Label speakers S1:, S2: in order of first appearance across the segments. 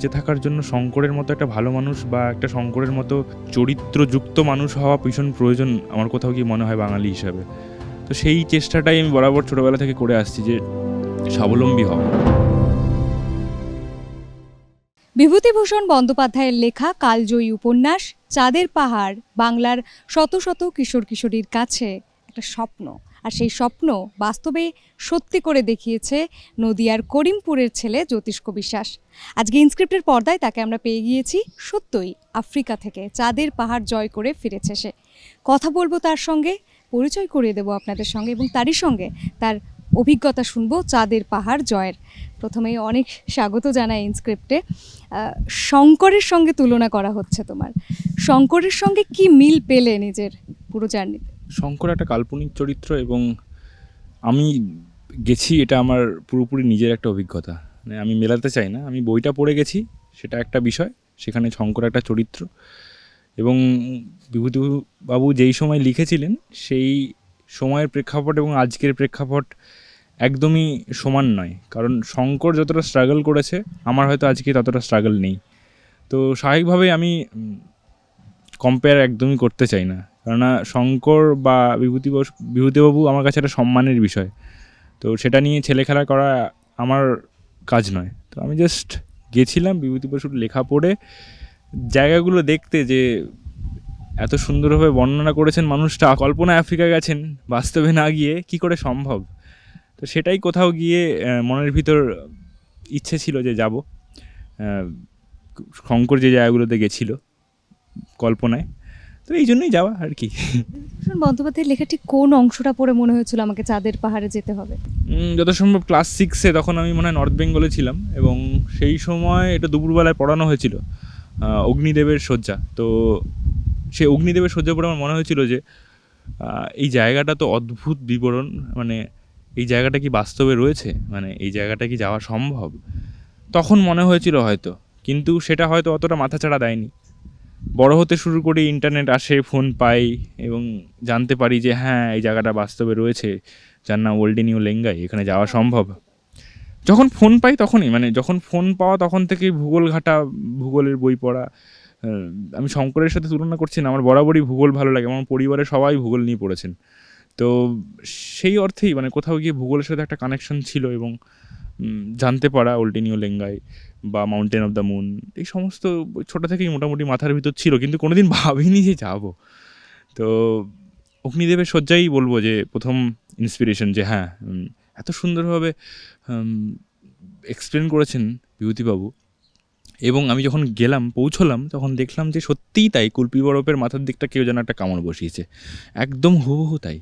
S1: বেঁচে থাকার জন্য শঙ্করের মতো একটা ভালো মানুষ বা একটা শঙ্করের মতো চরিত্রযুক্ত মানুষ হওয়া ভীষণ প্রয়োজন আমার কোথাও কি মনে হয় বাঙালি হিসাবে। তো সেই চেষ্টাটাই আমি বরাবর ছোটোবেলা থেকে করে আসছি যে স্বাবলম্বী হওয়া।
S2: বিভূতিভূষণ বন্দ্যোপাধ্যায়ের লেখা কালজয়ী উপন্যাস, চাঁদের পাহাড়, বাংলার শত শত কিশোর কিশোরীর কাছে একটা স্বপ্ন। আর সেই স্বপ্ন বাস্তবে সত্যি করে দেখিয়েছে নদিয়ার করিমপুরের ছেলে জ্যোতিষ্ক বিশ্বাস। আজকে ইনস্ক্রিপ্টের পর্দায় তাকে আমরা পেয়ে গিয়েছি সত্যই আফ্রিকা থেকে, চাঁদের পাহাড় জয় করে ফিরেছে সে। কথা বলব তার সঙ্গে, পরিচয় করিয়ে দেবো আপনাদের সঙ্গে এবং তারই সঙ্গে তার অভিজ্ঞতা শুনব চাঁদের পাহাড় জয়ের। প্রথমেই অনেক স্বাগত জানাই ইনস্ক্রিপ্টে শঙ্করের সঙ্গে তুলনা করা হচ্ছে তোমার। শঙ্করের সঙ্গে কি মিল পেলে নিজের পুরো জার্নিতে?
S1: শঙ্কর একটা কাল্পনিক চরিত্র এবং আমি গেছি, এটা আমার পুরোপুরি নিজের একটা অভিজ্ঞতা। মানে আমি মেলাতে চাই না, আমি বইটা পড়ে গেছি, সেটা একটা বিষয়, সেখানে শঙ্কর একটা চরিত্র। এবং বিভূতিবাবু যেই সময় লিখেছিলেন, সেই সময়ের প্রেক্ষাপট এবং আজকের প্রেক্ষাপট একদমই সমান নয়। কারণ শঙ্কর যতটা স্ট্রাগল করেছে, আমার হয়তো আজকে ততটা স্ট্রাগল নেই। তো স্বাভাবিকভাবেই আমি কম্পেয়ার একদমই করতে চাই না। কেননা শঙ্কর বা বিভূতি বিভূতিবাবু আমার কাছে একটা সম্মানের বিষয়। তো সেটা নিয়ে ছেলে খেলা করা আমার কাজ নয়। তো আমি জাস্ট গেছিলাম বিভূতি বসুর লেখা পড়ে। জায়গাগুলো দেখতে যে এত সুন্দরভাবে বর্ণনা করেছেন মানুষটা, কল্পনা আফ্রিকা গেছেন বাস্তবে না গিয়ে, কি করে সম্ভব? তো সেটাই কোথাও গিয়ে মনের ভিতর ইচ্ছে ছিল যে যাব। শঙ্কর যে জায়গাগুলোতে গেছিল কল্পনায়। তো এই জন্যই যাওয়া আর কি।
S2: বিভূতিভূষণ বন্দ্যোপাধ্যায়ের লেখাটি কোন অংশটা পড়ে মনে হয়েছিল আমাকে চাঁদের পাহাড়ে যেতে হবে?
S1: যত সম্ভব ক্লাস সিক্সে তখন আমি মনে হয় নর্থ বেঙ্গলে ছিলাম এবং সেই সময় এটা দুপুরবেলায় পড়ানো হয়েছিল অগ্নিদেবের শয্যা। তো সেই অগ্নিদেবের শয্যা পড়ে আমার মনে হয়েছিল যে এই জায়গাটা তো অদ্ভুত বিবরণ মানে এই জায়গাটা কি বাস্তবে রয়েছে? মানে এই জায়গাটা কি যাওয়া সম্ভব? তখন মনে হয়েছিল হয়তো কিন্তু সেটা হয়তো অতটা মাথাচাড়া দেয়নি। বড় হতে শুরু করি ইন্টারনেট আসে ফোন পাই এবং জানতে পারি যে হ্যাঁ এই জায়গাটা বাস্তবে রয়েছে। যার নাম ওল্ডে নিউ লেঙ্গাই এখানে যাওয়া সম্ভব। যখন ফোন পাই তখনই মানে যখন ফোন পাওয়া তখন থেকেই ভূগোল ঘাটা ভূগোলের বই পড়া আমি শঙ্করের সাথে তুলনা করছি না আমার বরাবরই ভূগোল ভালো লাগে আমার পরিবারের সবাই ভূগোল নিয়ে পড়েছেন। তো সেই অর্থেই মানে কোথাও গিয়ে ভূগোলের সাথে একটা কানেকশন ছিল এবং জানতে পারা ওল্ডে নিউ লেঙ্গাই বা মাউন্টেন অফ দ্য মুন এই সমস্ত ছোটো থেকেই মোটামুটি মাথার ভিতর ছিল, কিন্তু কোনো দিন ভাবিনি যে যাব। তো অগ্নিদেবের শয্যাই বলব যে প্রথম ইন্সপিরেশন যে হ্যাঁ এত সুন্দরভাবে এক্সপ্লেন করেছেন বিভূতিবাবু। এবং আমি যখন গেলাম, পৌঁছলাম, তখন দেখলাম যে সত্যিই তাই, কুলপি বরফের মাথার দিকটা কেউ যেন একটা কামড় বসিয়েছে। একদম হুবহু তাই।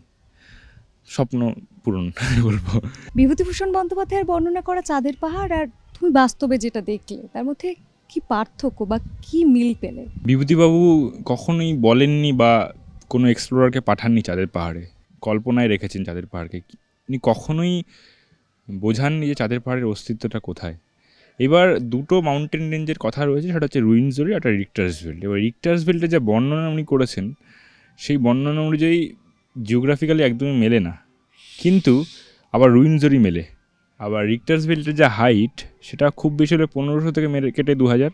S1: স্বপ্ন পূরণ, বলব।
S2: বিভূতিভূষণ বন্দ্যোপাধ্যায়ের বর্ণনা করা চাঁদের পাহাড় আর তুমি বাস্তবে যেটা দেখলে, তার মধ্যে কি পার্থক্য বা কি মিল পেলে?
S1: বিভূতিবাবু কখনোই বলেননি বা কোনো এক্সপ্লোরারকে পাঠাননি চাঁদের পাহাড়ে। কল্পনায় রেখেছেন চাঁদের পাহাড়কে। উনি কখনোই বোঝাননি যে চাঁদের পাহাড়ের অস্তিত্বটা কোথায়। এবার দুটো মাউন্টেন রেঞ্জের কথা রয়েছে, সেটা হচ্ছে রুইনজরি একটা রিক্টার্সভিল্ড এবার রিক্টার্সভিল্ডে যে বর্ণনা উনি করেছেন, সেই বর্ণনা অনুযায়ী জিওগ্রাফিক্যালি একদমই মেলে না। কিন্তু আবার রুইনজরি মেলে। আবার রিক্টার্স রিক্টার্সভিল্ডের যে হাইট সেটা খুব বেশি হলে পনেরোশো থেকে মেরে কেটে দু হাজার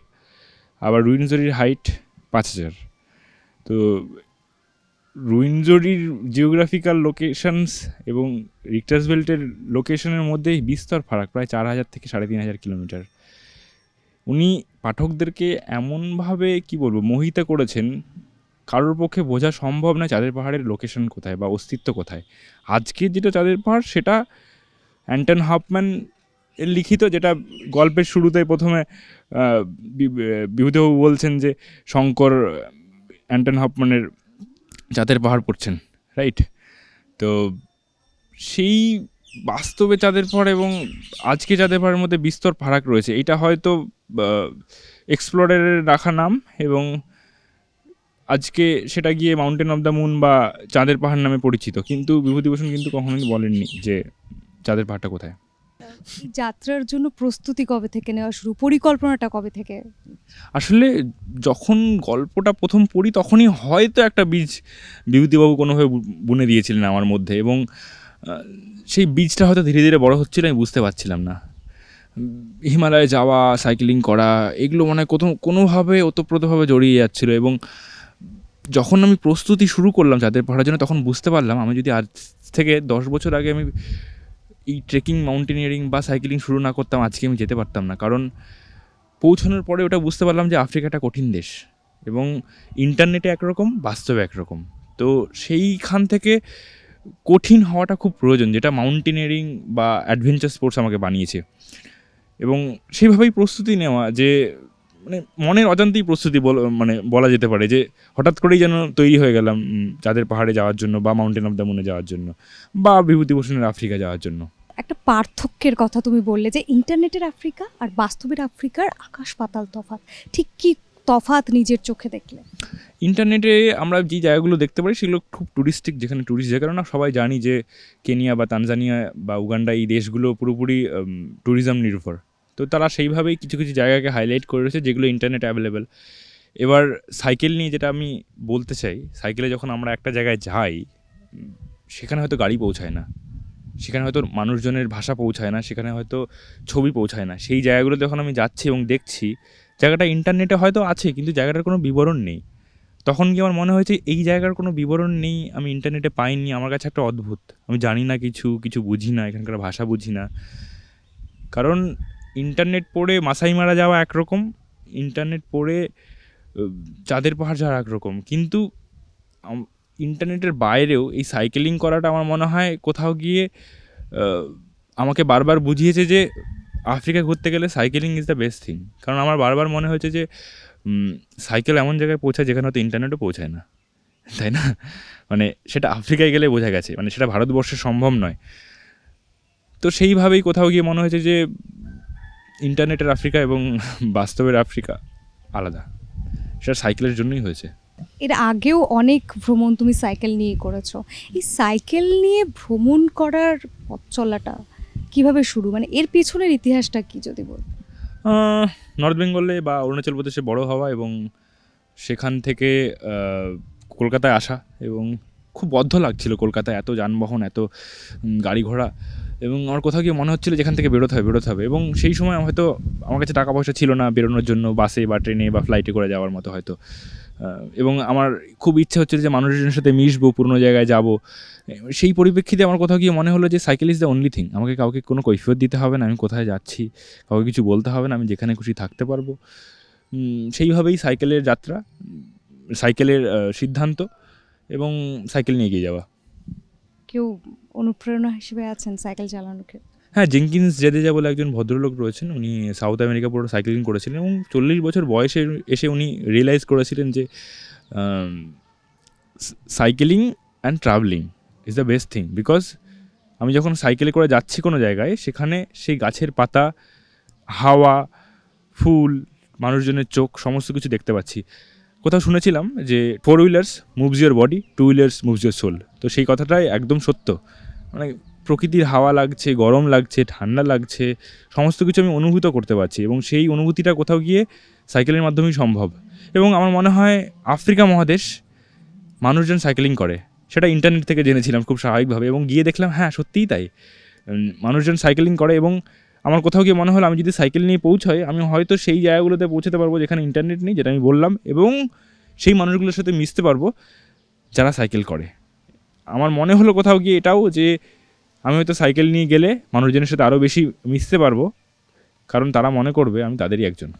S1: আবার রুইনজরির হাইট পাঁচ হাজার তো রুইনজরির জিওগ্রাফিক্যাল লোকেশনস এবং রিক্টার্স বেল্টের লোকেশনের মধ্যে বিস্তর ফারাক, প্রায় চার হাজার থেকে সাড়ে তিন হাজার কিলোমিটার। উনি পাঠকদেরকে এমনভাবে, কি বলব, মোহিত করেছেন, কারোর পক্ষে বোঝা সম্ভব না চাঁদের পাহাড়ের লোকেশন কোথায় বা অস্তিত্ব কোথায়। আজকের যেটা চাঁদের পাহাড়, সেটা অ্যান্টন হাফম্যান এর লিখিত যেটা গল্পের শুরুতে প্রথমে বিভূতিবাবু বলছেন যে শঙ্কর অ্যান্টন হফম্যানের চাঁদের পাহাড় পড়ছেন, রাইট? তো সেই বাস্তবে চাঁদের পাহাড় এবং আজকে চাঁদের পাহাড়ের মধ্যে বিস্তর ফারাক রয়েছে, এটা হয়তো এক্সপ্লোরারের রাখা নাম এবং আজকে সেটা গিয়ে মাউন্টেন অফ দ্য মুন বা চাঁদের পাহাড় নামে পরিচিত, কিন্তু বিভূতিভূষণ কিন্তু কখনোই বলেননি যে চাঁদের পাহাড়টা কোথায়?
S2: যাত্রার জন্য প্রস্তুতি কবে থেকে নেওয়া শুরু? পরিকল্পনাটা কবে থেকে?
S1: আসলে যখন গল্পটা প্রথম পড়ি তখনই হয়তো একটা বীজ বিভূতিবাবু কোনোভাবে বুনে দিয়েছিলেন আমার মধ্যে এবং সেই বীজটা হয়তো ধীরে ধীরে বড় হচ্ছিল আমি বুঝতে পারছিলাম না। হিমালয়ে যাওয়া সাইক্লিং করা এগুলো মানে কোথাও কোনোভাবে ওতপ্রোতভাবে জড়িয়ে যাচ্ছিল এবং যখন আমি প্রস্তুতি শুরু করলাম চাঁদের পাহাড়ের জন্য তখন বুঝতে পারলাম আমি যদি আজ থেকে দশ বছর আগে আমি এই ট্রেকিং মাউন্টেনিয়ারিং বা সাইকেলিং শুরু না করতাম, আজকে আমি যেতে পারতাম না। কারণ পৌঁছানোর পরে ওটা বুঝতে পারলাম যে আফ্রিকাটা কঠিন দেশ এবং ইন্টারনেটে একরকম, বাস্তবে একরকম। তো সেইখান থেকে কঠিন হওয়াটা খুব প্রয়োজন, যেটা মাউন্টেনিয়ারিং বা অ্যাডভেঞ্চার স্পোর্টস আমাকে বানিয়েছে। এবং সেইভাবেই প্রস্তুতি নেওয়া যে মানে মনের অজান্তেই প্রস্তুতি বল মানে বলা যেতে পারে যে হঠাৎ করেই যেন তৈরি হয়ে গেলাম চাঁদের পাহাড়ে যাওয়ার জন্য বা মাউন্টেন অফ দ্য মুনে যাওয়ার জন্য বা বিভূতিভূষণের আফ্রিকা যাওয়ার জন্য।
S2: একটা পার্থক্যের কথা তুমি বললে যে ইন্টারনেটের আফ্রিকা আর বাস্তবের আফ্রিকার আকাশ পাতাল তফাৎ। ঠিক কি তফাৎ নিজের চোখে দেখলে?
S1: ইন্টারনেটে আমরা যে জায়গাগুলো দেখতে পারি সেগুলো খুব টুরিস্টিক যেখানে টুরিস্ট জায়গা না সবাই জানি যে কেনিয়া বা তানজানিয়া বা উগান্ডা এই দেশগুলো পুরোপুরি ট্যুরিজম নির্ভর। তো তারা সেইভাবেই কিছু কিছু জায়গাকে হাইলাইট করে রয়েছে যেগুলো ইন্টারনেট অ্যাভেলেবেল এবার সাইকেল নিয়ে যেটা আমি বলতে চাই সাইকেলে যখন আমরা একটা জায়গায় যাই, সেখানে হয়তো গাড়ি পৌঁছায় না। সেখানে হয়তো মানুষজনের ভাষা পৌঁছায় না, সেখানে হয়তো ছবি পৌঁছায় না। সেই জায়গাগুলো যখন আমি যাচ্ছি এবং দেখছি, জায়গাটা ইন্টারনেটে হয়তো আছে, কিন্তু জায়গাটার কোনো বিবরণ নেই। তখন কি আমার মনে হয়েছে, এই জায়গার কোনো বিবরণ নেই, আমি ইন্টারনেটে পাইনি, আমার কাছে একটা অদ্ভুত। আমি জানি না কিছু কিছু বুঝি না, এখানকার ভাষা বুঝি না। কারণ ইন্টারনেট পড়ে মাসাই মারা যাওয়া একরকম, ইন্টারনেট পড়ে চাঁদের পাহাড় যাওয়া একরকম। কিন্তু ইন্টারনেটের বাইরেও এই সাইকেলিং করাটা আমার মনে হয় কোথাও গিয়ে আমাকে বারবার বুঝিয়েছে যে আফ্রিকা ঘুরতে গেলে cycling is the best thing কারণ আমার বারবার মনে হয়েছে যে সাইকেল এমন জায়গায় পৌঁছায় যেখানে হয়তো ইন্টারনেটও পৌঁছায় না। তাই না? মানে সেটা আফ্রিকায় গেলে বোঝা গেছে। মানে সেটা ভারতবর্ষে সম্ভব নয়। তো সেইভাবেই কোথাও গিয়ে মনে হয়েছে যে ইন্টারনেটের আফ্রিকা এবং বাস্তবের আফ্রিকা আলাদা। সেটা সাইকেলের জন্যই হয়েছে।
S2: এর আগেও অনেক ভ্রমণ তুমি সাইকেল নিয়ে করেছ। এই সাইকেল নিয়ে ভ্রমণ করার পথ চলাটা কীভাবে শুরু? মানে এর পেছনের ইতিহাসটা কি যদি বল?
S1: নর্থ বেঙ্গলে বা অরুণাচল প্রদেশে বড় হওয়া এবং সেখান থেকে কলকাতায় আসা এবং খুব বদ্ধ লাগছিল কলকাতায় এত যানবাহন এত গাড়ি ঘোড়া এবং আমার কোথাও গিয়ে মনে হচ্ছিল যেখান থেকে বেরোতে হবে বেরোতে হবে। এবং সেই সময় হয়তো আমার কাছে টাকা পয়সা ছিল না বেরোনোর জন্য বাসে বা ট্রেনে বা ফ্লাইটে করে যাওয়ার মতো হয়তো। এবং আমার খুব ইচ্ছে হচ্ছিল যে মানুষজনের সাথে মিশবো, পুরনো জায়গায় যাব। সেই পরিপ্রেক্ষিতে আমার কোথাও গিয়ে মনে হলো যে cycle is the only thing আমাকে কাউকে কোনো কৈফিয়ত দিতে হবে না, আমি কোথায় যাচ্ছি, কাউকে কিছু বলতে হবে না, আমি যেখানে খুশি থাকতে পারব। সেইভাবেই সাইকেলের যাত্রা সাইকেলের সিদ্ধান্ত এবং সাইকেল নিয়ে এগিয়ে যাওয়া।
S2: কেউ অনুপ্রেরণা হিসেবে আছেন সাইকেল চালানোর ক্ষেত্রে।
S1: হ্যাঁ জেঙ্কিন্স জেদেজা বলে একজন ভদ্রলোক রয়েছেন, উনি সাউথ আমেরিকা পুরো সাইক্লিং করেছিলেন এবং চল্লিশ বছর বয়সে এসে উনি রিয়েলাইজ করেছিলেন যে cycling and travelling is the best thing because আমি যখন সাইকেলে করে যাচ্ছি কোনো জায়গায়, সেখানে সেই গাছের পাতা, হাওয়া, ফুল, মানুষজনের চোখ, সমস্ত কিছু দেখতে পাচ্ছি। কোথাও শুনেছিলাম যে four wheelers moves your body two wheelers moves your soul তো সেই কথাটাই একদম সত্য। মানে প্রকৃতির হাওয়া লাগছে, গরম লাগছে, ঠান্ডা লাগছে, সমস্ত কিছু আমি অনুভূত করতে পারছি এবং সেই অনুভূতিটা কোথাও গিয়ে সাইকেলের মাধ্যমেই সম্ভব। এবং আমার মনে হয় আফ্রিকা মহাদেশ মানুষজন সাইকেলিং করে। সেটা ইন্টারনেট থেকে জেনেছিলাম খুব স্বাভাবিকভাবে এবং গিয়ে দেখলাম হ্যাঁ সত্যিই তাই। মানুষজন সাইকেলিং করে এবং আমার কোথাও গিয়ে মনে হলো আমি যদি সাইকেল নিয়ে পৌঁছাই, আমি হয়তো সেই জায়গাগুলোতে পৌঁছাতে পারব যেখানে ইন্টারনেট নেই, যেটা আমি বললাম এবং সেই মানুষগুলোর সাথে মিশতে পারব যারা সাইকেল করে। আমার মনে হলো কোথাও গিয়ে এটাও যে আমি হয়তো সাইকেল নিয়ে গেলে মানুষজনের সাথে আরও বেশি মিশতে পারব। কারণ তারা মনে করবে আমি তাদেরই একজন।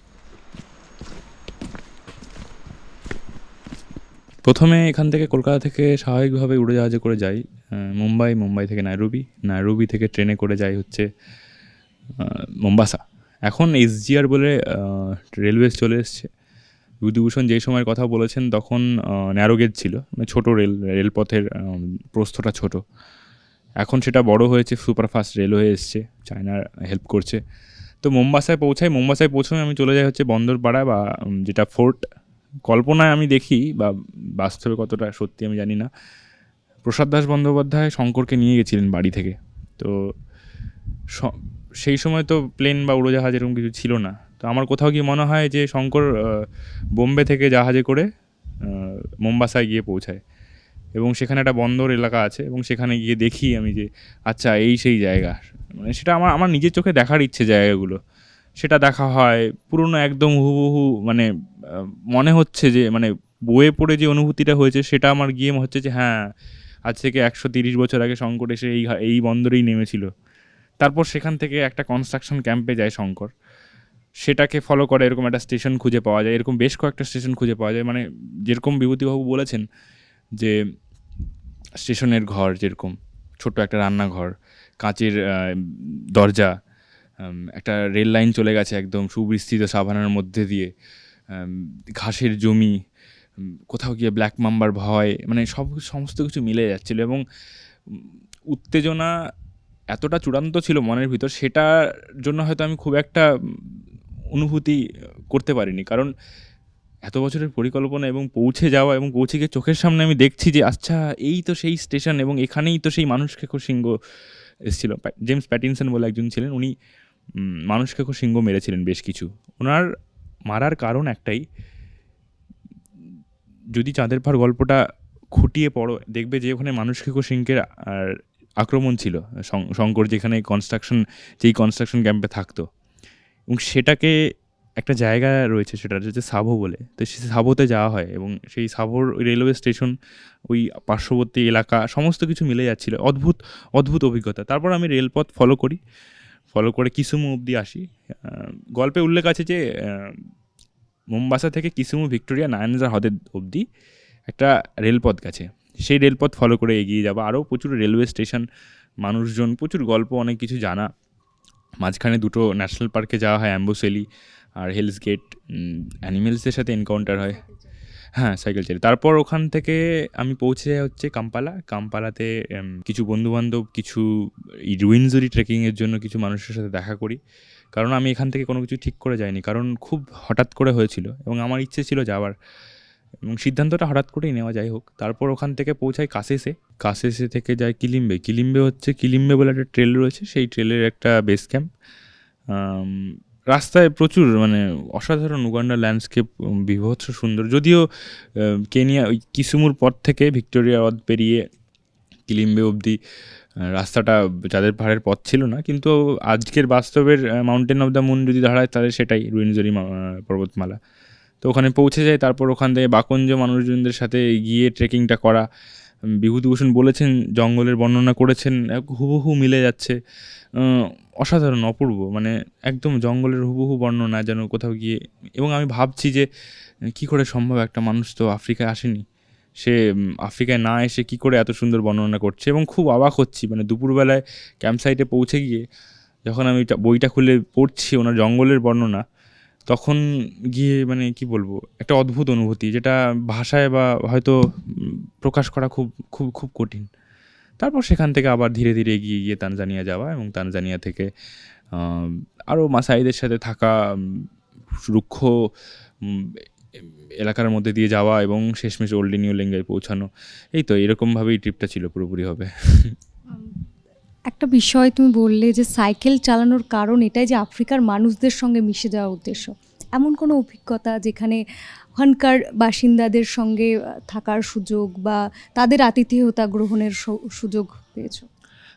S1: প্রথমে এখান থেকে কলকাতা থেকে স্বাভাবিকভাবে উড়োজাহাজে করে যাই মুম্বাই মুম্বাই থেকে নাইরুবি নাইরুবি থেকে ট্রেনে করে যাই হচ্ছে মোম্বাসা। এখন এসজিআর বলে রেলওয়েজ চলে এসছে। বিভূতিভূষণ যেই সময়ের কথা বলেছেন, তখন ন্যারোগেজ ছিল মানে ছোটো রেল, রেলপথের প্রস্থটা ছোট। এখন সেটা বড় হয়েছে, সুপারফাস্ট রেলওয়ে এসছে চায়নার হেল্প করছে। তো মোম্বাসায় পৌঁছাই মোম্বাসায় পৌঁছাই আমি চলে যাই হচ্ছে বন্দরপাড়া বা যেটা ফোর্ট। কল্পনায় আমি দেখি বা বাস্তবে কতটা সত্যি আমি জানি না। প্রসাদ দাস বন্দ্যোপাধ্যায় শঙ্করকে নিয়ে গেছিলেন বাড়ি থেকে। তো সেই সময় তো প্লেন বা উড়োজাহাজ এরকম কিছু ছিল না। তো আমার কোথাও গিয়ে মনে হয় যে শঙ্কর বোম্বে থেকে জাহাজে করে মোম্বাসায় গিয়ে পৌঁছায়। এবং সেখানে একটা বন্দর এলাকা আছে এবং সেখানে গিয়ে দেখি আমি যে আচ্ছা এই সেই জায়গা। মানে সেটা আমার আমার নিজের চোখে দেখার ইচ্ছে জায়গাগুলো। সেটা দেখা হয়, পুরনো একদম হুবহু মানে মনে হচ্ছে যে মানে বইয়ে পড়ে যে অনুভূতিটা হয়েছে, সেটা আমার গিয়ে হচ্ছে যে হ্যাঁ আজ থেকে একশো তিরিশ বছর আগে শঙ্কর এসে এই এই বন্দরেই নেমেছিল। তারপর সেখান থেকে একটা কনস্ট্রাকশন ক্যাম্পে যায় শঙ্কর। সেটাকে ফলো করে, এরকম একটা স্টেশন খুঁজে পাওয়া যায়, এরকম বেশ কয়েকটা স্টেশন খুঁজে পাওয়া যায়। মানে যেরকম বিভূতিবাবু বলেছেন যে, স্টেশনের ঘর যেরকম, ছোট্ট একটা রান্নাঘর, কাঁচের দরজা একটা রেল লাইন চলে গেছে একদম সুবিস্তৃত সাভানার মধ্যে দিয়ে ঘাসের জমি কোথাও গিয়ে ব্ল্যাক মাম্বার ভয় মানে সব সমস্ত কিছু মিলে যাচ্ছিল এবং উত্তেজনা এতটা চূড়ান্ত ছিল মনের ভিতর, সেটার জন্য হয়তো আমি খুব একটা অনুভূতি করতে পারিনি। কারণ এত বছরের পরিকল্পনা এবং পৌঁছে যাওয়া এবং পৌঁছে গিয়ে চোখের সামনে আমি দেখছি যে আচ্ছা এই তো সেই স্টেশন এবং এখানেই তো সেই মানুষ খেকো সিংহ এসেছিল। জেমস প্যাটিনসন বলে একজন ছিলেন উনি উম, মানুষ খেকো সিংহ মেরেছিলেন বেশ কিছু। ওনার মারার কারণ একটাই যদি চাঁদের পাহাড় গল্পটা খুঁটিয়ে পড়ো দেখবে যে ওখানে মানুষ খেকো সিংহের আর আক্রমণ ছিল। শঙ্কর যেখানে কনস্ট্রাকশন যেই কনস্ট্রাকশন ক্যাম্পে থাকতো। এবং সেটাকে একটা জায়গা রয়েছে সেটা হচ্ছে সাভো বলে। তো সেই সাভোতে যাওয়া হয় এবং সেই সাভোর রেলওয়ে স্টেশন, ওই পার্শ্ববর্তী এলাকা সমস্ত কিছু মিলে যাচ্ছিল। অদ্ভুত অদ্ভুত অভিজ্ঞতা। তারপর আমি রেলপথ ফলো করি। ফলো করে কিসুমু অবধি আসি। গল্পে উল্লেখ আছে যে মোম্বাসা থেকে কিসুমু, ভিক্টোরিয়া নায়ানজার হ্রদের অবধি একটা রেলপথ গেছে। সেই রেলপথ ফলো করে এগিয়ে যাব। আরও প্রচুর রেলওয়ে স্টেশন, মানুষজন, প্রচুর গল্প, অনেক কিছু জানা। মাঝখানে দুটো ন্যাশনাল পার্কে যাওয়া হয় অ্যাম্বোসেলি আর হেলস গেট অ্যানিমেলসদের সাথে এনকাউন্টার হয়। হ্যাঁ সাইকেল চালিয়ে তারপর ওখান থেকে আমি পৌঁছে যাই হচ্ছে কাম্পালা কাম্পালাতে কিছু বন্ধুবান্ধব, কিছু রুইনজুরি ট্রেকিংয়ের জন্য কিছু মানুষের সাথে দেখা করি। কারণ আমি এখান থেকে কোনো কিছু ঠিক করে যাইনি। কারণ খুব হঠাৎ করে হয়েছিল এবং আমার ইচ্ছে ছিল যাওয়ার। এবং সিদ্ধান্তটা হঠাৎ করেই নেওয়া যাই হোক। তারপর ওখান থেকে পৌঁছায় কাসেসে কাসেসে থেকে যায় কিলিম্বে। কিলিম্বে হচ্ছে, কিলিম্বে বলে একটা ট্রেল রয়েছে। সেই ট্রেলের একটা বেস ক্যাম্প রাস্তায় প্রচুর মানে অসাধারণ উগান্ডার ল্যান্ডস্কেপ বিভৎস সুন্দর। যদিও কেনিয়া ওই কিসুমুর পর থেকে ভিক্টোরিয়া হ্রদ পেরিয়ে কিলিম্বে অবধি রাস্তাটা চাঁদের পাহাড়ের পথ ছিল না, কিন্তু আজকের বাস্তবের মাউন্টেন অফ দ্য মুন যদি দাঁড়ায়, তাহলে সেটাই রুইনজরি পর্বতমালা। ওখানে পৌঁছে যায়। তারপর ওখান থেকে বাকঞ্জ মানুষজনদের সাথে গিয়ে ট্রেকিংটা করা। বিভূতিভূষণ বলেছেন, জঙ্গলের বর্ণনা করেছেন হুবহু মিলে যাচ্ছে। অসাধারণ, অপূর্ব মানে একদম জঙ্গলের হুবহু বর্ণনা যেন কোথাও গিয়ে। এবং আমি ভাবছি যে, কি করে সম্ভব একটা মানুষ তো আফ্রিকায় আসেনি। সে আফ্রিকায় না এসে কি করে এত সুন্দর বর্ণনা করছে? এবং খুব অবাক হচ্ছি মানে দুপুরবেলায় ক্যাম্প সাইটে পৌঁছে গিয়ে যখন আমি বইটা খুলে পড়ছি, ওনার জঙ্গলের বর্ণনা তখন গিয়ে মানে কি বলব, একটা অদ্ভুত অনুভূতি যেটা ভাষায় বা হয়তো প্রকাশ করা খুব খুব খুব কঠিন। তারপর সেখান থেকে আবার ধীরে ধীরে এগিয়ে গিয়ে তানজানিয়া যাওয়া এবং তানজানিয়া থেকে আরও মাসাইদের সাথে থাকা রুক্ষ এলাকার মধ্যে দিয়ে যাওয়া এবং শেষমেশ ওল্ড নিউ লেঙ্গায় পৌঁছানো। এই তো এরকমভাবেই ট্রিপটা ছিল পুরোপুরি হবে।
S2: একটা বিষয় তুমি বললে যে সাইকেল চালানোর কারণ এটাই যে আফ্রিকার মানুষদের সঙ্গে মিশে যাওয়ার উদ্দেশ্য। এমন কোনো অভিজ্ঞতা যেখানে ওখানকার বাসিন্দাদের সঙ্গে থাকার সুযোগ বা তাদের আতিথেয়তা গ্রহণের সুযোগ পেয়েছ?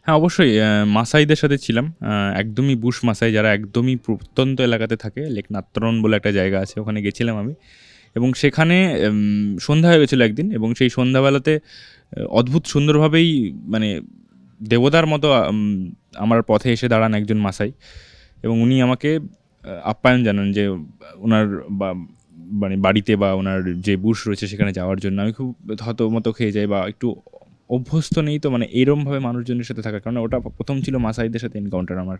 S1: হ্যাঁ অবশ্যই মাসাইদের সাথে ছিলাম। একদমই বুশ মাসাই, যারা একদমই প্রত্যন্ত এলাকাতে থাকে, লেক নাত্তরন বলে একটা জায়গা আছে, ওখানে গেছিলাম আমি। এবং সেখানে সন্ধ্যা হয়ে গেছিল একদিন এবং সেই সন্ধ্যাবেলাতে অদ্ভুত সুন্দরভাবেই মানে দেবতার মতো আমার পথে এসে দাঁড়ান একজন মাসাই এবং উনি আমাকে আপ্যায়ন জানান যে ওনার বা মানে বাড়িতে বা ওনার যে বুশ রয়েছে সেখানে যাওয়ার জন্য। আমি খুব হতমত খেয়ে যাই বা একটু অভ্যস্ত নেই তো মানে এরমভাবে মানুষজনের সাথে থাকার কারণে ওটা প্রথম ছিল মাসাইদের সাথে এনকাউন্টার আমার।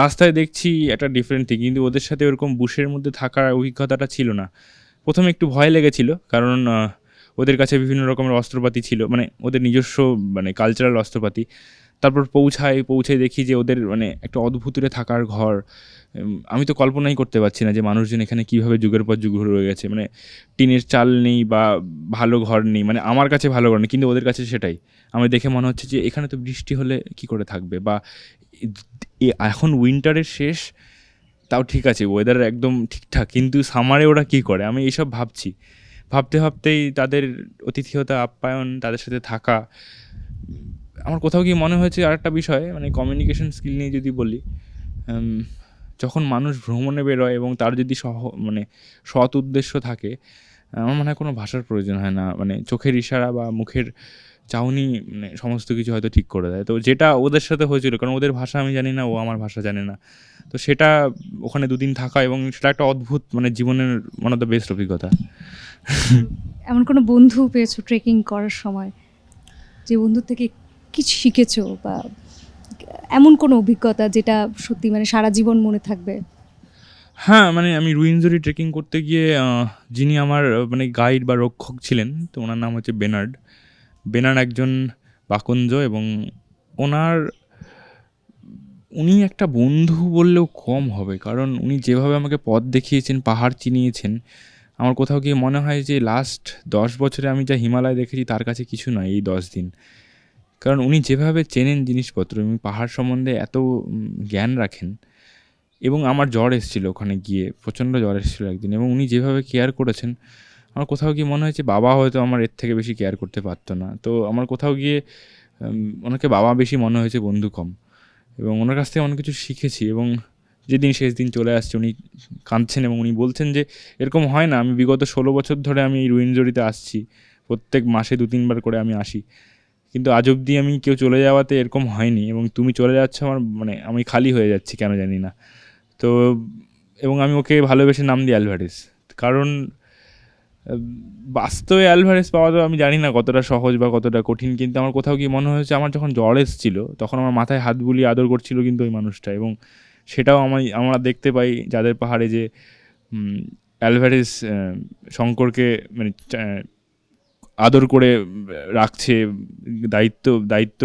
S1: রাস্তায় দেখছি একটা ডিফারেন্ট থিং কিন্তু ওদের সাথে ওরকম বুশের মধ্যে থাকার অভিজ্ঞতাটা ছিল না। প্রথমে একটু ভয় লেগেছিল, কারণ ওদের কাছে বিভিন্ন রকমের অস্ত্রপাতি ছিল মানে ওদের নিজস্ব মানে কালচারাল অস্ত্রপাতি। তারপর পৌঁছায় পৌঁছে দেখি যে ওদের মানে একটা অদ্ভুতরে থাকার ঘর। আমি তো কল্পনাই করতে পারছি না যে মানুষজন এখানে কীভাবে যুগের পর যুগ রয়ে গেছে। মানে টিনের চাল নেই বা ভালো ঘর নেই মানে আমার কাছে ভালো ঘর নেই, কিন্তু ওদের কাছে সেটাই। আমি দেখে মনে হচ্ছে যে এখানে তো বৃষ্টি হলে কি করে থাকবে? বা এখন উইন্টারের শেষ, তাও ঠিক আছে ওয়েদার একদম ঠিকঠাক, কিন্তু সামারে ওরা কি করে? আমি এইসব ভাবছি। ভাবতে ভাবতেই তাদের অতিথিয়তা, আপ্যায়ন তাদের সাথে থাকা। আমার কোথাও গিয়ে মনে হয়েছে আর একটা বিষয় মানে কমিউনিকেশন স্কিল নিয়ে যদি বলি যখন মানুষ ভ্রমণে বেরোয় এবং তার যদি সহ মানে সৎ উদ্দেশ্য থাকে, আমার মনে হয় কোনো ভাষার প্রয়োজন হয় না। মানে চোখের ইশারা বা মুখের চাউনি মানে সমস্ত কিছু হয়তো ঠিক করে দেয়। তো যেটা ওদের সাথে হয়েছিল কারণ ওদের ভাষা আমি জানি না ও আমার ভাষা জানে না। তো সেটা ওখানে দুদিন থাকা এবং সেটা একটা অদ্ভুত মানে জীবনের ওয়ান অফ দ্য বেস্ট অভিজ্ঞতা।
S2: এমন কোনো বন্ধু পেয়েছ ট্রেকিং করার সময়? যে বন্ধুর থেকে কিছু শিখেছো বা এমন কোনো অভিজ্ঞতা যেটা সত্যি মানে সারা জীবন মনে থাকবে?
S1: হ্যাঁ মানে আমি রুইনজুরি ট্রেকিং করতে গিয়ে যিনি আমার মানে গাইড বা রক্ষক ছিলেন তো ওনার নাম হচ্ছে বেনার্ড। বেনার্ড একজন বাকুঞ্জ এবং ওনার, উনি একটা বন্ধু বললেও কম হবে। কারণ উনি যেভাবে আমাকে পথ দেখিয়েছেন, পাহাড় চিনিয়েছেন, আমার কোথাও গিয়ে মনে হয় যে লাস্ট দশ বছরে আমি যা হিমালয় দেখেছি তার কাছে কিছু নয় এই দশ দিন। কারণ উনি যেভাবে চেনেন জিনিসপত্র এবং পাহাড় সম্বন্ধে এত জ্ঞান রাখেন এবং আমার জ্বর এসেছিল ওখানে গিয়ে, প্রচণ্ড জ্বর এসেছিল একদিন এবং উনি যেভাবে কেয়ার করেছেন আমার কোথাও গিয়ে মনে হয়েছে বাবা হয়তো আমার এর থেকে বেশি কেয়ার করতে পারতো না। তো আমার কোথাও গিয়ে ওনাকে বাবা বেশি মনে হয়েছে বন্ধু কম। এবং ওনার কাছ থেকে অনেক কিছু শিখেছি এবং যেদিন শেষ দিন চলে আসছে উনি কাঁদছেন এবং উনি বলছেন যে এরকম হয় না, আমি বিগত ষোলো বছর ধরে আমি এই রুইনজড়িতে আসছি। প্রত্যেক মাসে দু তিনবার করে আমি আসি। কিন্তু আজ অবধি আমি কেউ চলে যাওয়াতে এরকম হয়নি এবং তুমি চলে যাচ্ছ আমার মানে আমি খালি হয়ে যাচ্ছি কেন জানি না। তো, এবং আমি ওকে ভালোবেসে নাম দিই অ্যালভারেস কারণ বাস্তবে অ্যালভারেস পাওয়া তো আমি জানি না কতটা সহজ বা কতটা কঠিন, কিন্তু আমার কোথাও গিয়ে মনে হয়েছে আমার যখন জ্বর এসেছিল, তখন আমার মাথায় হাত বুলিয়ে আদর করছিল কিন্তু ওই মানুষটা এবং সেটাও আমি, আমরা দেখতে পাই যাদের পাহাড়ে যে অ্যালভারেস শঙ্করকে মানে আদর করে রাখছে, দায়িত্ব দায়িত্ব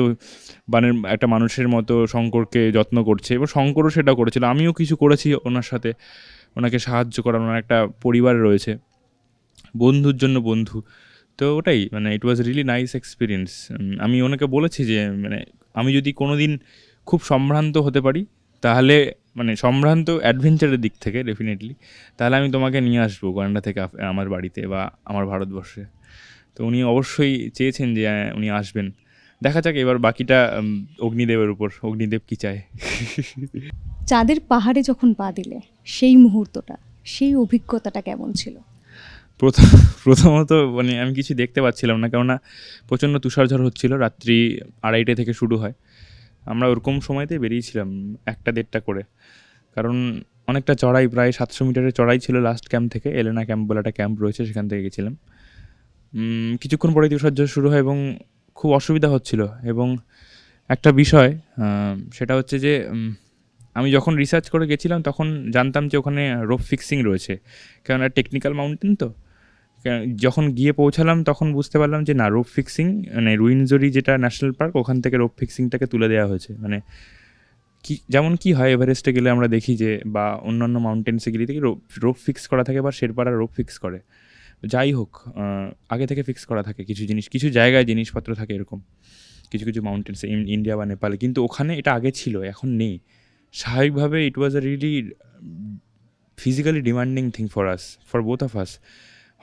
S1: বানের একটা মানুষের মতো শঙ্করকে যত্ন করছে এবং শঙ্করও সেটা করেছিল। আমিও কিছু করেছি ওনার সাথে, ওনাকে সাহায্য করার, ওনার একটা পরিবার রয়েছে। বন্ধুর জন্য বন্ধু। তো ওটাই মানে it was really nice experience আমি ওনাকে বলেছি যে মানে আমি যদি কোনো দিন খুব সম্ভ্রান্ত হতে পারি, তাহলে মানে সম্ভ্রান্ত অ্যাডভেঞ্চারের দিক থেকে ডেফিনেটলি তাহলে আমি তোমাকে নিয়ে আসব গন্ডা থেকে আমার বাড়িতে বা আমার ভারতবর্ষে। তো উনি অবশ্যই চেয়েছেন যে উনি আসবেন। দেখা যাক এবার বাকিটা অগ্নিদেবের উপর, অগ্নিদেব কি চায়।
S2: চাঁদের পাহাড়ে যখন পা দিলে, সেই মুহূর্তটা, সেই অভিজ্ঞতাটা কেমন ছিল?
S1: প্রথম প্রথমত মানে আমি কিছু দেখতে পাচ্ছিলাম না, কেননা প্রচণ্ড তুষারঝড় হচ্ছিল, রাত্রি আড়াইটে থেকে শুরু হয়। আমরা ওরকম সময়তে বেরিয়েছিলাম একটা দেড়টা করে। কারণ অনেকটা চড়াই, প্রায় সাতশো মিটারের চড়াই ছিল লাস্ট ক্যাম্প থেকে, এলেনা ক্যাম্প বলে একটা ক্যাম্প রয়েছে, সেখান থেকে গেছিলাম। কিছুক্ষণ পরেই তুষারঝড় শুরু হয় এবং খুব অসুবিধা হচ্ছিল। এবং একটা বিষয় সেটা হচ্ছে যে আমি যখন রিসার্চ করে গেছিলাম, তখন জানতাম যে ওখানে রোপ ফিক্সিং রয়েছে। কেননা টেকনিক্যাল মাউন্টেন তো যখন গিয়ে পৌঁছালাম, তখন বুঝতে পারলাম যে না রোপ ফিক্সিং মানে রুইনজরি যেটা ন্যাশনাল পার্ক ওখান থেকে রোপ ফিক্সিংটাকে তুলে দেওয়া হয়েছে। মানে কি, যেমন কি হয় এভারেস্টে গেলে আমরা দেখি যে, বা অন্যান্য মাউন্টেন্সে গেলে দেখি রোপ রোপ ফিক্স করা থাকে বা শেরপাড়া রোপ ফিক্স করে। যাই হোক আগে থেকে ফিক্স করা থাকে কিছু জিনিস, কিছু জায়গায় জিনিসপত্র থাকে এরকম। কিছু কিছু মাউন্টেন্সে ইন্ডিয়া বা নেপালে। কিন্তু ওখানে এটা আগে ছিল, এখন নেই। স্বাভাবিকভাবে it was a really physically demanding thing for us for both of us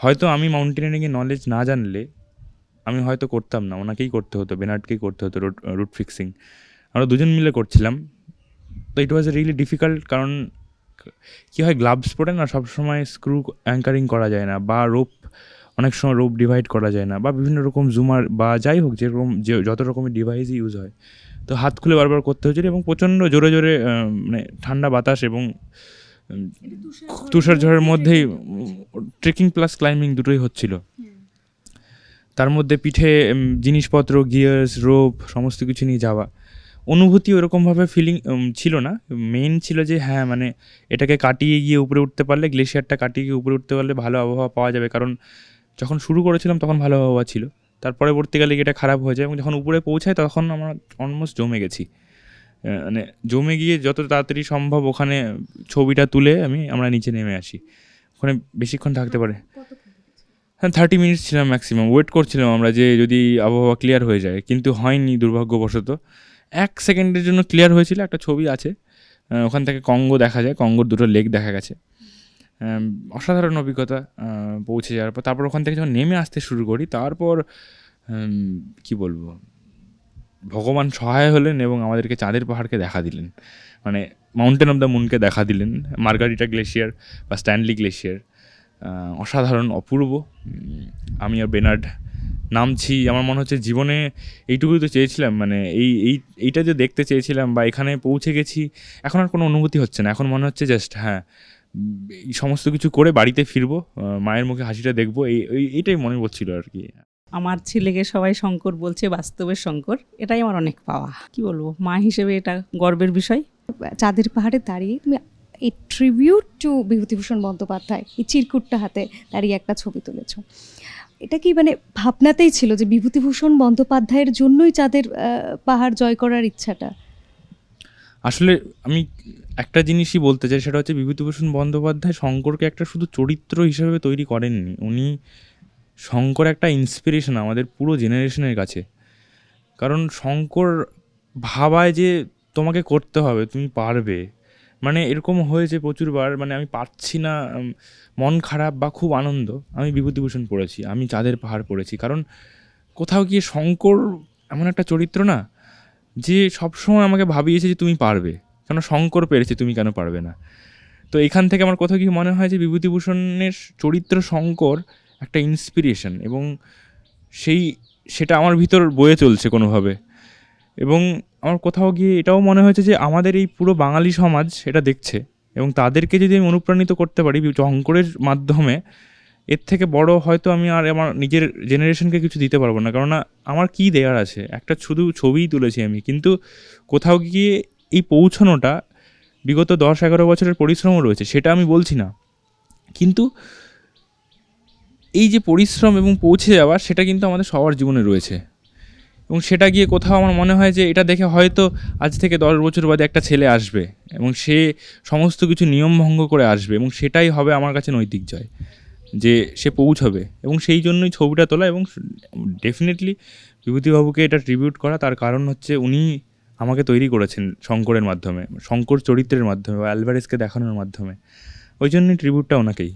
S1: হয়তো আমি মাউন্টেনিয়ারিংয়ে নলেজ না জানলে আমি হয়তো করতাম না। ওনাকেই করতে হতো, বেনার্ডকেই করতে হতো রুট রুট ফিক্সিং আমরা দুজন মিলে করছিলাম। তো ইট ওয়াজ রিয়েলি ডিফিকাল্ট কারণ কী হয় গ্লাভস পরে না সবসময় স্ক্রু অ্যাঙ্কারিং করা যায় না বা রোপ অনেক সময় রোপ ডিভাইড করা যায় না বা বিভিন্ন রকম জুমার বা যাই হোক, যেরকম, যে যত রকমের ডিভাইসই ইউজ হয়। তো হাত খুলে বারবার করতে হয়েছিল এবং প্রচণ্ড জোরে জোরে মানে ঠান্ডা বাতাস এবং তুষার ঝড়ের মধ্যেই ট্রেকিং প্লাস ক্লাইম্বিং দুটোই হচ্ছিল। তার মধ্যে পিঠে জিনিসপত্র গিয়ার্স রোপ সমস্ত কিছু নিয়ে যাওয়া। অনুভূতি ওরকমভাবে ফিলিং ছিল না। মেইন ছিল যে হ্যাঁ মানে এটাকে কাটিয়ে গিয়ে উপরে উঠতে পারলে গ্লেশিয়ারটা কাটিয়ে গিয়ে উপরে উঠতে পারলে ভালো আবহাওয়া পাওয়া যাবে। কারণ যখন শুরু করেছিলাম তখন ভালো আবহাওয়া ছিল। তার পরবর্তীকালে এটা খারাপ হয়ে যায় এবং যখন উপরে পৌঁছায় তখন আমরা অলমোস্ট জমে গেছি। মানে জমে গিয়ে যত তাড়াতাড়ি সম্ভব ওখানে ছবিটা তুলে আমি, আমরা নিচে নেমে আসি। ওখানে বেশিক্ষণ থাকতে পারে। হ্যাঁ থার্টি মিনিটস ছিলাম ম্যাক্সিমাম ওয়েট করছিলাম আমরা যে যদি আবহাওয়া ক্লিয়ার হয়ে যায়। কিন্তু হয়নি দুর্ভাগ্যবশত। এক সেকেন্ডের জন্য ক্লিয়ার হয়েছিল, একটা ছবি আছে। ওখান থেকে কঙ্গো দেখা যায়। কঙ্গোর দুটো লেক দেখা গেছে। অসাধারণ অভিজ্ঞতা পৌঁছে যাওয়ার পর, তারপর ওখান থেকে যখন নেমে আসতে শুরু করি, তারপর কি বলব? ভগবান সহায় হলেন এবং আমাদেরকে চাঁদের পাহাড়কে দেখা দিলেন। মানে মাউন্টেন অফ দ্য মুনকে দেখা দিলেন। মার্গারিটা গ্লেশিয়ার বা স্ট্যানলি গ্লেশিয়ার অসাধারণ, অপূর্ব। আমি আর বেনার্ড নামছি। আমার মনে হচ্ছে জীবনে এইটুকুই তো চেয়েছিলাম। মানে এই এই, এইটা যে দেখতে চেয়েছিলাম বা এখানে পৌঁছে গেছি, এখন আর কোনো অনুভূতি হচ্ছে না। এখন মনে হচ্ছে জাস্ট হ্যাঁ এই সমস্ত কিছু করে বাড়িতে ফিরবো মায়ের মুখে হাসিটা দেখব। এই, এই- এইটাই মনে পড়ছিল আর কি।
S3: আমার ছেলেকে সবাই শঙ্কর বলছে বাস্তবের শঙ্কর। এটাই আমার অনেক পাওয়া। কি বলব? মা হিসেবে এটা গর্বের বিষয়।
S2: চাঁদের পাহাড়ে দাঁড়িয়ে তুমি এই ট্রিবিউট টু বিভূতিভূষণ বন্দ্যোপাধ্যায় এই চিরকুটটা হাতে দাঁড়িয়ে একটা ছবি তুলেছ। এটা কি মানে ভাবনাতেই ছিল যে বিভূতিভূষণ বন্দ্যোপাধ্যায়ের জন্যই চাঁদের পাহাড় জয় করার ইচ্ছাটা?
S1: আসলে আমি একটা জিনিসই বলতে চাই সেটা হচ্ছে বিভূতিভূষণ বন্দ্যোপাধ্যায় শঙ্করকে একটা শুধু চরিত্র হিসেবে তৈরি করেননি। উনি শঙ্কর একটা ইন্সপিরেশন আমাদের পুরো জেনারেশনের কাছে। কারণ শঙ্কর ভাবায় যে তোমাকে করতে হবে, তুমি পারবে। মানে এরকম হয়েছে প্রচুরবার মানে আমি পারছি না মন খারাপ বা খুব আনন্দ, আমি বিভূতিভূষণ পড়েছি, আমি চাঁদের পাহাড় পড়েছি। কারণ কোথাও গিয়ে শঙ্কর এমন একটা চরিত্র না, যে সবসময় আমাকে ভাবিয়েছে যে তুমি পারবে। কেন শঙ্কর পেরেছে, তুমি কেন পারবে না? তো এখান থেকে আমার কোথাও কি মনে হয় যে বিভূতিভূষণের চরিত্র শঙ্কর একটা ইন্সপিরেশন এবং সেই, সেটা আমার ভিতর বয়ে চলছে কোনোভাবে। এবং আমার কোথাও গিয়ে এটাও মনে হয়েছে যে আমাদের এই পুরো বাঙালি সমাজ এটা দেখছে এবং তাদেরকে যদি আমি অনুপ্রাণিত করতে পারি শঙ্করের মাধ্যমে, এর থেকে বড় হয়তো আমি আর আমার নিজের জেনারেশনকে কিছু দিতে পারব না। কেননা আমার কী দেওয়ার আছে? একটা শুধু ছবিই তুলেছি আমি। কিন্তু কোথাও গিয়ে এই পৌঁছানোটা বিগত দশ এগারো বছরের পরিশ্রমও রয়েছে, সেটা আমি বলছি না। কিন্তু এই যে পরিশ্রম এবং পৌঁছে যাওয়া, সেটা কিন্তু আমাদের সবার জীবনে রয়েছে। এবং সেটা গিয়ে কোথাও আমার মনে হয় যে এটা দেখে হয়তো আজ থেকে দশ বছর বাদে একটা ছেলে আসবে এবং সে সমস্ত কিছু নিয়ম ভঙ্গ করে আসবে এবং সেটাই হবে আমার কাছে নৈতিক জয়, যে সে পৌঁছবে। এবং সেই জন্যই ছবিটা তোলা এবং ডেফিনেটলি বিভূতিবাবুকে এটা ট্রিবিউট করা, তার কারণ হচ্ছে উনি আমাকে তৈরি করেছেন শঙ্করের মাধ্যমে, শঙ্কর চরিত্রের মাধ্যমে বা অ্যালভারেজকে দেখানোর মাধ্যমে। ওই জন্যই ট্রিবিউটটা ওনাকেই।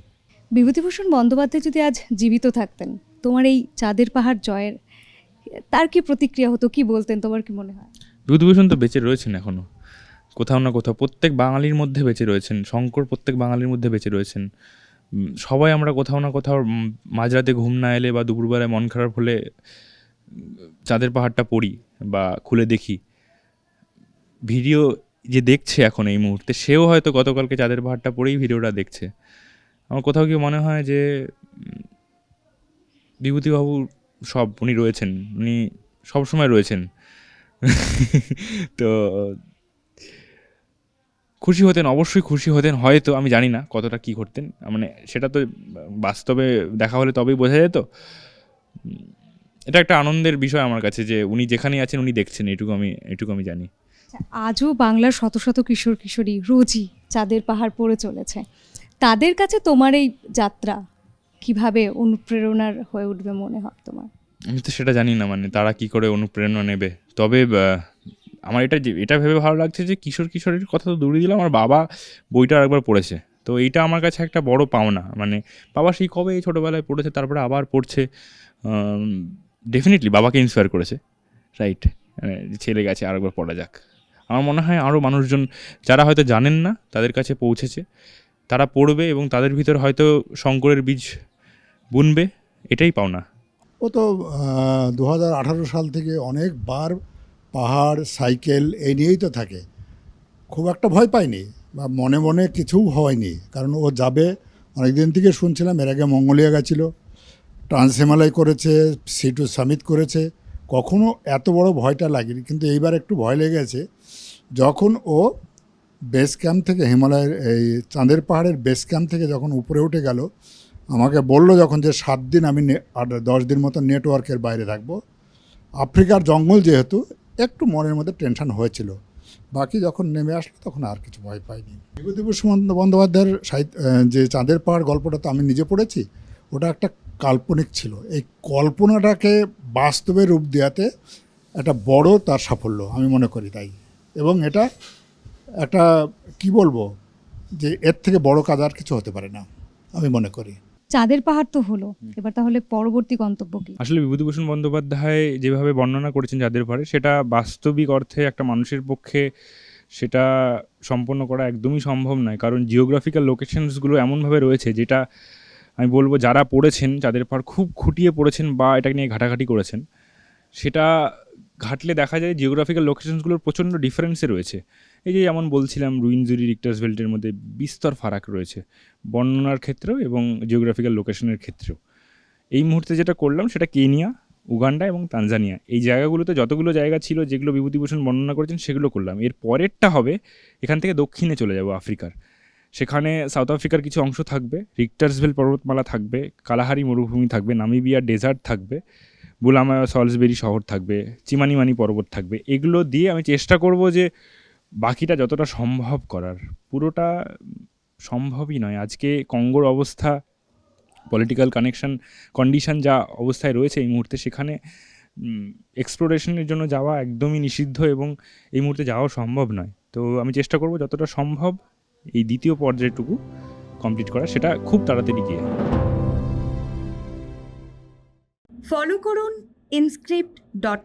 S2: বিভূতিভূষণ বন্দ্যোপাধ্যায় যদি আজ জীবিত থাকতেন, তোমার এই চাঁদের পাহাড় জয়ের, তার কি প্রতিক্রিয়া হতো? কি বলতেন? তোমার কি মনে হয়?
S1: বিভূতিভূষণ তো বেঁচে রয়েছেন এখনও কোথাও না কোথাও প্রত্যেক বাঙালির মধ্যে বেঁচে রয়েছেন, শঙ্কর প্রত্যেক বাঙালির মধ্যে বেঁচে রয়েছেন। সবাই আমরা কোথাও না কোথাও মাঝরাতে ঘুম না এলে বা দুপুরবেলায় মন খারাপ হলে, চাঁদের পাহাড়টা পড়ি বা খুলে দেখি। ভিডিও যে দেখছে এখন এই মুহূর্তে, সেও হয়তো গতকালকে চাঁদের পাহাড়টা পড়েই ভিডিওটা দেখছে। আমার কোথাও কি মনে হয় যে উম, বিভূতিবাবু সব উনি রয়েছেন উনি সবসময় রয়েছেন। তো খুশি হতেন অবশ্যই খুশি হতেন হয়তো আমি জানি না কতটা কি করতেন মানে সেটা তো বাস্তবে দেখা হলে তবেই বোঝা যেত। এটা একটা আনন্দের বিষয় আমার কাছে যে উনি যেখানেই আছেন উনি দেখছেন এটুকু আমি এটুকু আমি জানি।
S2: আজও বাংলার শত শত কিশোর কিশোরী রোজই চাঁদের পাহাড় পড়ে চলেছে। তাদের কাছে তোমার এই যাত্রা কীভাবে অনুপ্রেরণার হয়ে উঠবে মনে হয় তোমার?
S1: আমি তো সেটা জানি না মানে তারা কি করে অনুপ্রেরণা নেবে? তবে আমার এটা এটা ভেবে ভালো লাগছে যে কিশোর কিশোরীর কথা তো দূরে দিলাম, আমার বাবা বইটা আরেকবার পড়েছে। তো এইটা আমার কাছে একটা বড় পাওনা মানে বাবা সেই কবে ছোটোবেলায় পড়েছে, তারপরে আবার পড়ছে ডেফিনেটলি বাবাকে ইন্সপায়ার করেছে রাইট ছেলে গেছে, আরেকবার পড়া যাক। আমার মনে হয় আরও মানুষজন, যারা হয়তো জানেন না, তাদের কাছে পৌঁছেছে। তারা পড়বে এবং তাদের ভিতর হয়তো শঙ্করের বীজ বুনবে, এটাই পাওনা।
S4: ও তো দু হাজার আঠারো সাল থেকে অনেকবার পাহাড়, সাইকেল এই নিয়েই তো থাকে। খুব একটা ভয় পায়নি বা মনে মনে কিছু হয়নি, কারণ ও যাবে অনেক দিন থেকে শুনছিলাম, এর আগে মঙ্গোলিয়া গেছিল ট্রান্স হিমালয় করেছে, সি টু করেছে, কখনো এত বড় ভয়টা লাগেনি, কিন্তু এইবার একটু ভয় লেগেছে, যখন ও বেস ক্যাম্প থেকে হিমালয়ের এই চাঁদের পাহাড়ের বেস ক্যাম্প থেকে যখন উপরে উঠে গেল, আমাকে বলল যখন যে সাত দিন আমি আর দশ দিন মতো নেটওয়ার্কের বাইরে থাকব। আফ্রিকার জঙ্গল যেহেতু, একটু মনের মধ্যে টেনশন হয়েছিল। বাকি যখন নেমে আসলো, তখন আর কিছু ভয় পাইনি। বিভূতিভূষণ বন্দ্যোপাধ্যায়ের সাহিত্য যে চাঁদের পাহাড় গল্পটা তো আমি নিজে পড়েছি, ওটা একটা কাল্পনিক ছিল। এই কল্পনাটাকে বাস্তবে রূপ দেওয়াতে একটা বড় তার সাফল্য, আমি মনে করি তাই। এবং এটা একটা কি বলব যে এর থেকে বড় কাজ আর কিছু হতে পারে না আমি মনে করি।
S2: চাঁদের পাহাড় তো হলো এবার তাহলে পরবর্তী গন্তব্য কি?
S1: আসলে বিভূতিভূষণ বন্দ্যোপাধ্যায় যেভাবে বর্ণনা করেছেন চাঁদের পারে সেটা বাস্তবিক অর্থে একটা মানুষের পক্ষে সেটা সম্পন্ন করা একদমই সম্ভব নয়। কারণ জিওগ্রাফিক্যাল লোকেশনসগুলো এমনভাবে রয়েছে যেটা আমি বলব যারা পড়েছেন চাঁদের পার খুব খুঁটিয়ে পড়েছেন বা এটা নিয়ে ঘাটাঘাটি করেছেন সেটা ঘাটলে দেখা যায় জিওগ্রাফিক্যাল লোকেশনসগুলোর প্রচণ্ড ডিফারেন্সে রয়েছে। এই যে যেমন বলছিলাম রুইনজুরি রিক্টার্স বেল্টের মধ্যে বিস্তর ফারাক রয়েছে, বর্ণনার ক্ষেত্রেও এবং জিওগ্রাফিক্যাল লোকেশনের ক্ষেত্রেও। এই মুহূর্তে যেটা করলাম সেটা কেনিয়া, উগান্ডা এবং তানজানিয়া। এই জায়গাগুলোতে যতগুলো জায়গা ছিল যেগুলো বিভূতিভূষণ বর্ণনা করেছেন সেগুলো করলাম। এর পরেরটা হবে এখান থেকে দক্ষিণে চলে যাব আফ্রিকার। সেখানে সাউথ আফ্রিকার কিছু অংশ থাকবে রিক্টার্সভেল পর্বতমালা থাকবে, কালাহারি মরুভূমি থাকবে, নামিবিয়া ডেজার্ট থাকবে, বুলামায়া সলসবেরি শহর থাকবে, চিমানিমানি পর্বত থাকবে। এগুলো দিয়ে আমি চেষ্টা করব যে বাকিটা যতটা সম্ভব করার। পুরোটা সম্ভবই নয়। আজকে কঙ্গোর অবস্থা পলিটিক্যাল কানেকশন কন্ডিশন যা অবস্থায় রয়েছে এই মুহূর্তে সেখানে এক্সপ্লোরেশনের জন্য যাওয়া একদমই নিষিদ্ধ এবং এই মুহূর্তে যাওয়া সম্ভব নয়। তো আমি চেষ্টা করব যতটা সম্ভব এই দ্বিতীয় পর্যায়টুকু কমপ্লিট করা সেটা খুব তাড়াতাড়ি গিয়ে।
S5: ফলো করুন ইনস্ক্রিপ্ট ডট